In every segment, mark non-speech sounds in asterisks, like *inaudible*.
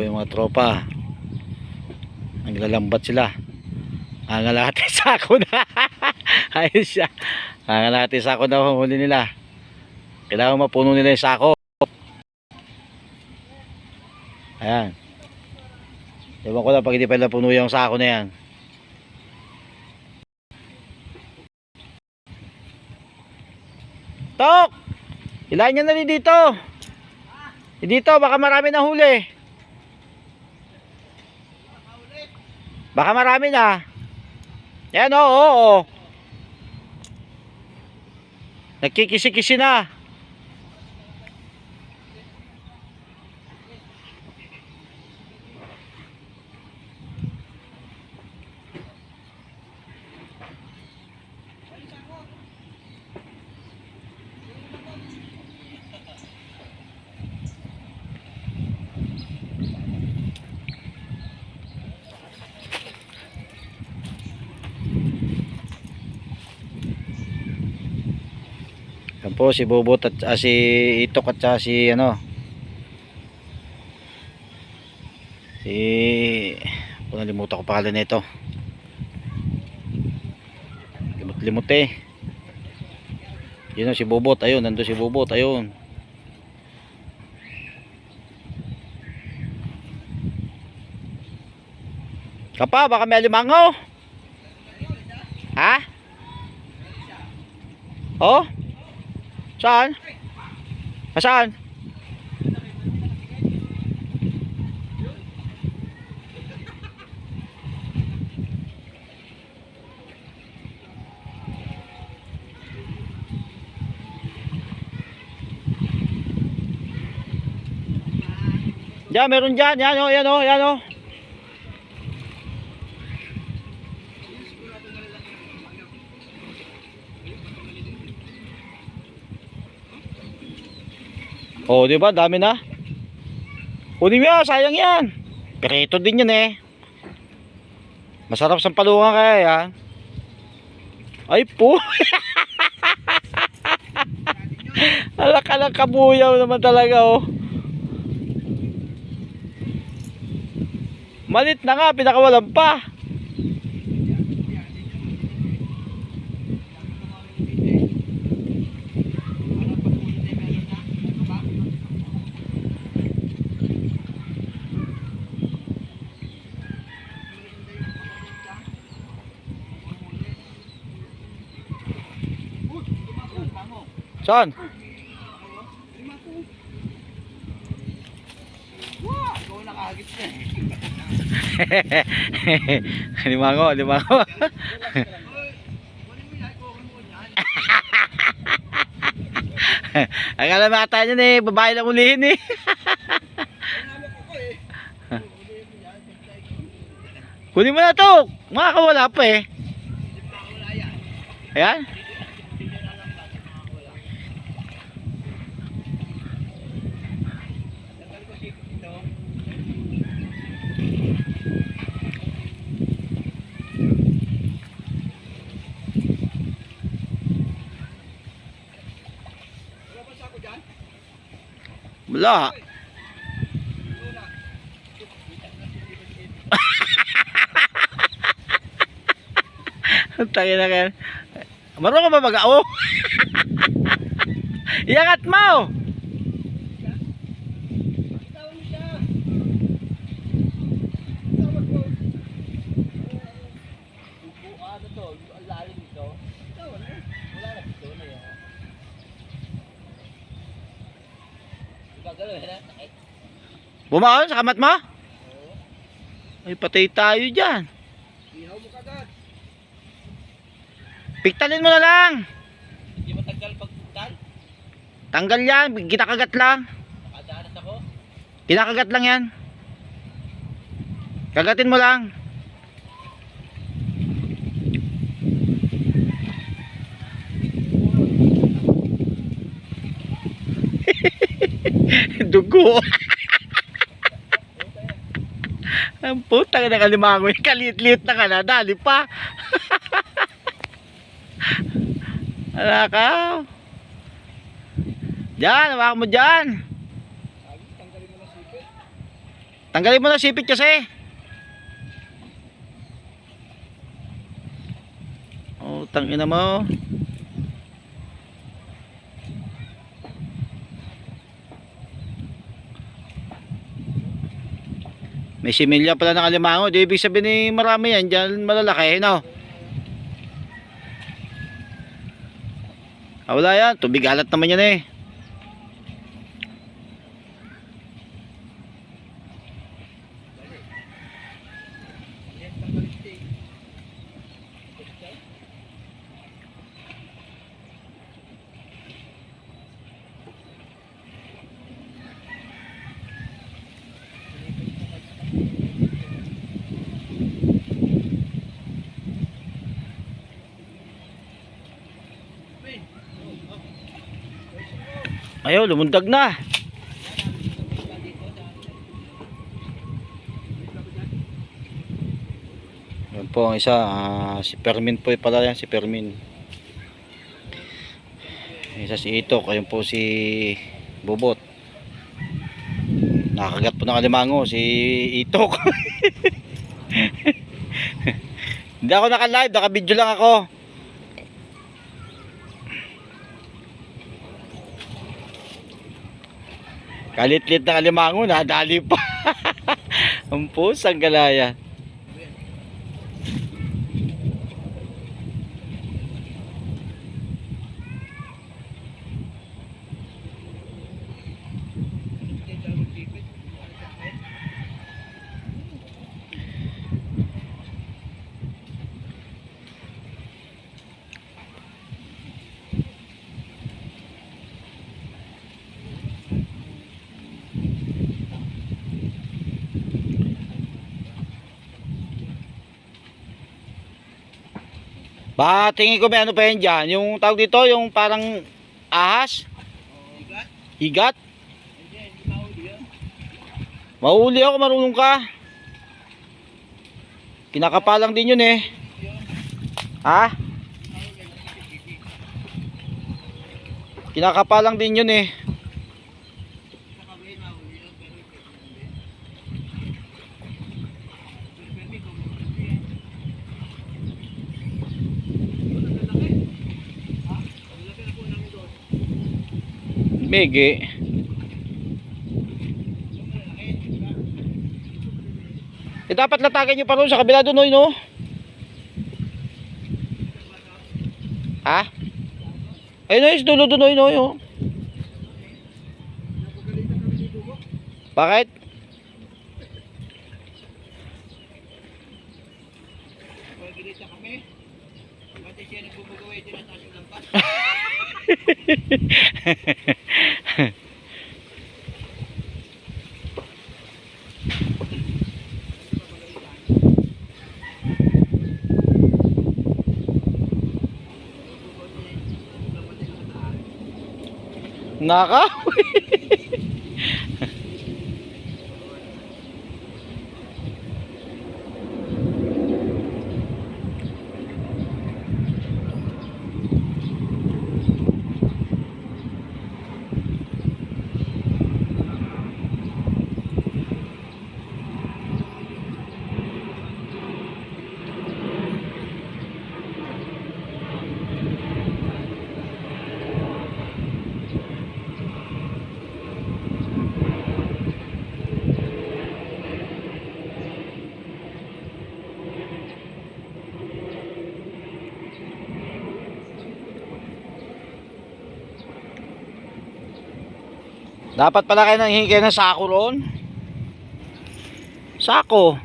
Po yung mga tropa. Naglalambat sila. Nangalahati *laughs* sako na. Ayos siya. Nangalahati sako na ang huli nila. Kailangan mapuno nila yung sako. Ayan. Ewan ko lang pag hindi pa puno yung sako na yan. Tok! Ilahin nyo na rin dito. Dito, baka marami na huli. Baka marami na. Yan, oo, oo. Nagkikisi-kisi na. Yan po si Bobot at ah, si Itok at saka si ano si kung nalimutan ko pangalan nito limot limot eh yun o, si Bobot ayun nandun si Bobot ayun Kapa, baka may alimango. Ha? Oh? Saan? Saan? Diyan, meron dyan. Yan o, yan o, yan o. Oh, di ba? Dami na. Kunin mo yan, sayang yan. Pirito din yan eh. Masarap sa palungan kaya yan. Ay po. *laughs* Alak-alak kabuyaw naman talaga oh. Malit na nga, pinakawalan pa. Saan? *laughs* limango, limango. *laughs* Akala mo ata yun eh, babae lang ulihin eh. *laughs* Kunin mo na to, makakawala pa eh. Ayan. Wala. *laughs* Tangin na kayo. Marunong ka ba mag-awo? *laughs* Iangat mo! Bumaon sa kamat mo? Ay, patay tayo dyan. Piktalin mo na lang. Hindi matagal pagpuntan. Tanggal yan, kinakagat lang. Nakadanas ako. Kinakagat lang yan. Kagatin mo lang. Dugo. Ang putang na kalimango yung kalit-lit na ka na, dali pa. Ala ka. Diyan, hawak mo diyan. Tanggalin mo na sipit kasi. Oh, tangina mo. May similya pala ng alimango. Di ibig sabihin ni marami yan. Diyan malalaki, no? Ah, wala yan. Tubig alat naman yan eh. Ayaw, lumundag na. Yan po ang isa, ah, si Permin po pala yan, si Permin. Isa si Itok, ayun po si Bobot. Nakagat po ng alimango, si Itok. *laughs* Hindi ako naka-live, naka-video lang ako. Kalit-lit ng alimango, nadali pa. *laughs* ang pusang galaya. Ba, tingin ko may ano pa yan dyan. Yung tawag dito, yung parang ahas, Higat? higat. Mahuli ako, marunong ka. Kinakapalang din yun eh. Ha? Kinakapalang din yun eh. Sa kami, mahuli yan, pero hindi. Pero permi, kung mahuli yan. Doon, ang lalaki. Ha? Ang lalaki na po namin doon. Mege. Eh dapat latagan nyo pa rin sa kabila doon, no? Ha? Ayun, sa dulo doon, no, oy, oh. Bakit? Napagalitan kami. Pati siya nagbubugaway din lampas. Naka? Dapat pala kayo nang hingi ng sako roon. Sako.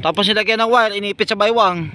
Tapos nilagyan ng wire, inipit sa baywang.